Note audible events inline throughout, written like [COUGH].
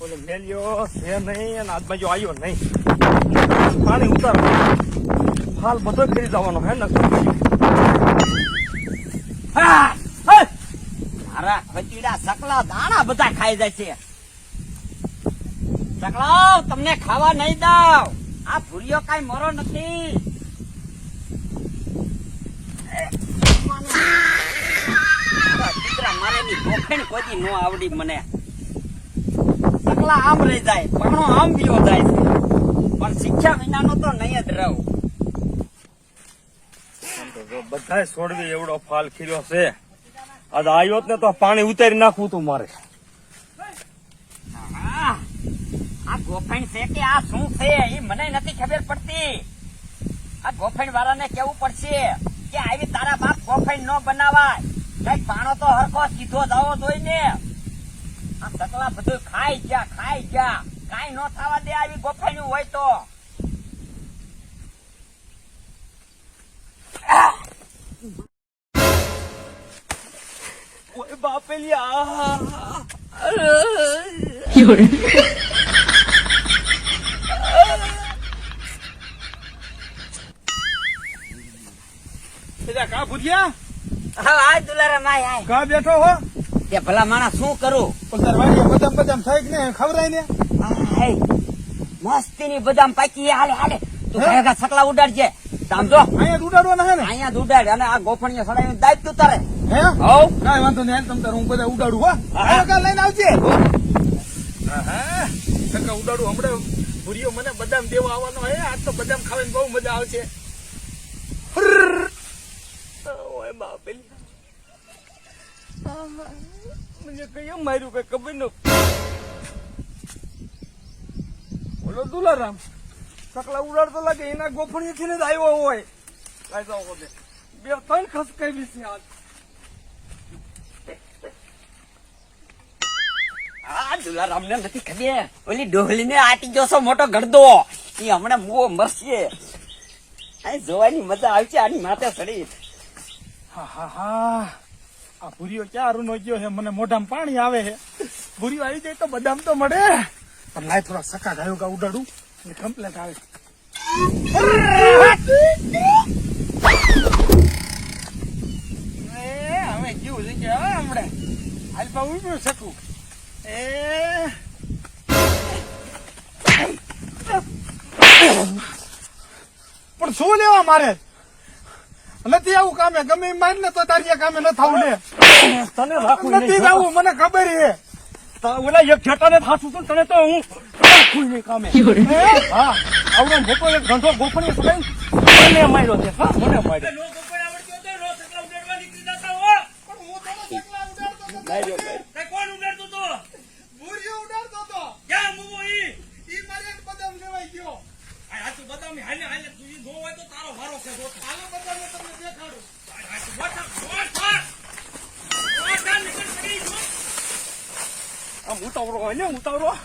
ઓલે ને. મારા તમને ખાવા નહીં દઉં. આ ભૂરિયો કઈ મરો નથી. મારા દીકરા મારેની ભોખેણ કોઈ નો આવડી મને. સકલા આમ રહી જાય પણો આમ બીઓ જાય છે. પણ શિક્ષા વિનાનો તો નહીં જ રહું. બધા છોડવી એવડો ફાલ ખીર્યો છે. આજ આવ્યો ને તો પાણી ઉતારી નાખવું તું મારે. આ ગોફેણ છે કે આ શું છે એ મને નથી ખબર પડતી. આ ગોફેણ વાળાને કેવું પડશે કે આવી તારા બાપ ગોફેણ ન બનાવાય. કઈ પાણો તો હરખો સીધો જવો જોઈએ ને આ કતલા બધું ખાઈ જા ખાઈ જા કાઈ ન થવા દે આવી ગોફેણ હોય તો. ઓય 人，એટલે [LAUGHS] કા ભૂતિયા? હા આ દુલારા માય આય. કા બેઠો હો? તે ભલા માણસ શું કરું? બદામ બદામ થાય કે ને ખવડાય ને? મસ્તી ની બદામ પાકી હાલે હાલે. તું ભેગા સકલા ઉડાડજે. સમજો અહીંયા ઉડાડવાના ના ને અહીંયા ઉડાડ અને આ ગોફણીએ સડાવીને દાઈ તું તારે. હે? હવ. કાંઈ વાંધો નહીં તમ તાર હું બધા ઉડાડું હો. કાલ લઈને આવજે. હા કાકા ઉડાડું હમણાં ભૂરીઓ મને બદામ દેવા આવવાનો હે. આજ તો બદામ ખાવાની બહુ મજા આવશે. ઓય બાપેલી આહા. મને કઈ માર્યું કઈ ખબર ન બોલો દુલારામ સકલા ઉડાડતો લાગે એના ગોફણીથી જ આવ્યો હોય. જાઓ બધે બે ત્રણ ખસકાઈ છે આજ. આ દુલારામ ને નથી ખબર. ઓલી ડોહલી ને આટી જોશો મોટો ગડદો એ હમણાં મુઓ મરશે. અહીં જોવાની મજા આવશે આની માથે સડી હા હા હા. આ ભૂરીઓ ક્યાં રૂનો ગયો છે? મને મોઢામાં પાણી આવે છે. ભૂરીઓ આવી જાય તો બદામ તો મળે. પણ લાય થોડા સકા ગાયો ગા ઉડાડું. એટલે કમ્પ્લેટ આવે. હવે જીવ લઈ ગયા હવે હમણાં હાલ પા શકું એ. પણ શું લેવા મારે? નથી આવું કામે ગમે માર ને તો તારી કામે ન થવું ને. તને નથી આવું મને ખબર છે. ઓલા એક ઘેટાને થાશું તું તને તો હું રાખું નહીં કામે，હે? આવડો મોટો એક ઘંટો ગોફણી મને માર્યો છે હા મને માર્યો ભૂરીઓ ઉડાડતો હતો. ઈ મારે એક બદામ લેવાઈ ગયો. હાલો બદામ ને તમને દેખાડું. આમ ઉતાવળો હોય ને ઉતાવળો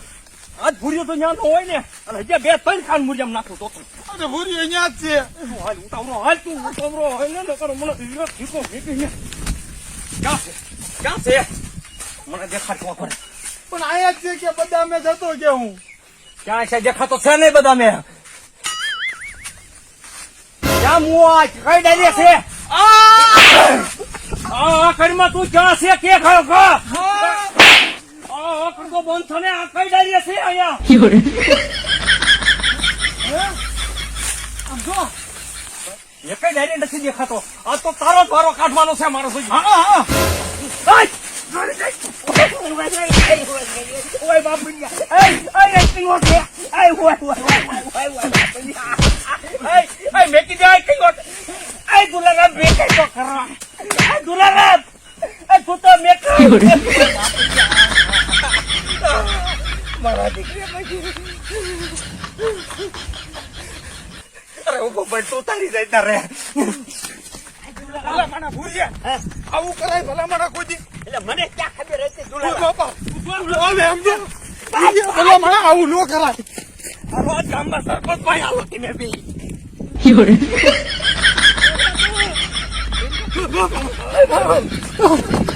આજ ભૂરીઓ તો ન્યા નો હોય ને અને હજી બે ત્રણ ખાન મુરજામ નાખું તો અરે ભૂરી અહીંયા જ છે. હાલ ઉતાવળો હાલ તું ઉતાવળો હોય ને નકર મને ધીરો ઠીકો ભેગી ને. ક્યાં છે? ક્યાં છે? મને દેખાડવા પડે પણ આયા જ છે કે મેં જતો કે હું? ક્યાં છે? દેખાતો છે નહીં બદામે. ક્યાં મુઆ કઈ ડાયરે છે? આ! આ કડીમાં તું ક્યાં છે કે ખાયો ખા? આ કડકો બંધ થને આ કઈ ડાયરે છે અહીંયા? જો. એ કઈ ડાયરે નથી દેખાતો. આ તો તારો વારો કાઢવાનો છે મારો હા હા આય! ઓય બાપુડિયા એય એય એક્ટિંગ ઓકે એય ઓય ઓય ઓય ઓય બાપુડિયા એય એય મેકી દે એક્ટિંગ ઓકે એય દુલારામ મેકે તો કરવા એય દુલારામ. એય તું તો મેક. મારા દીકરી અરે હું પણ તું તારી જાય તારે ભલા માણા ભૂલ્યા આવું કરાય ભલા માણા કોઈ એટલે મને ક્યાં ખબર હતી તું બાપા હવે સમજો ભલા માણા આવું ન કરાય. આ રોજ ગામમાં સરપંચ ભાઈ આવો કે [LAUGHS]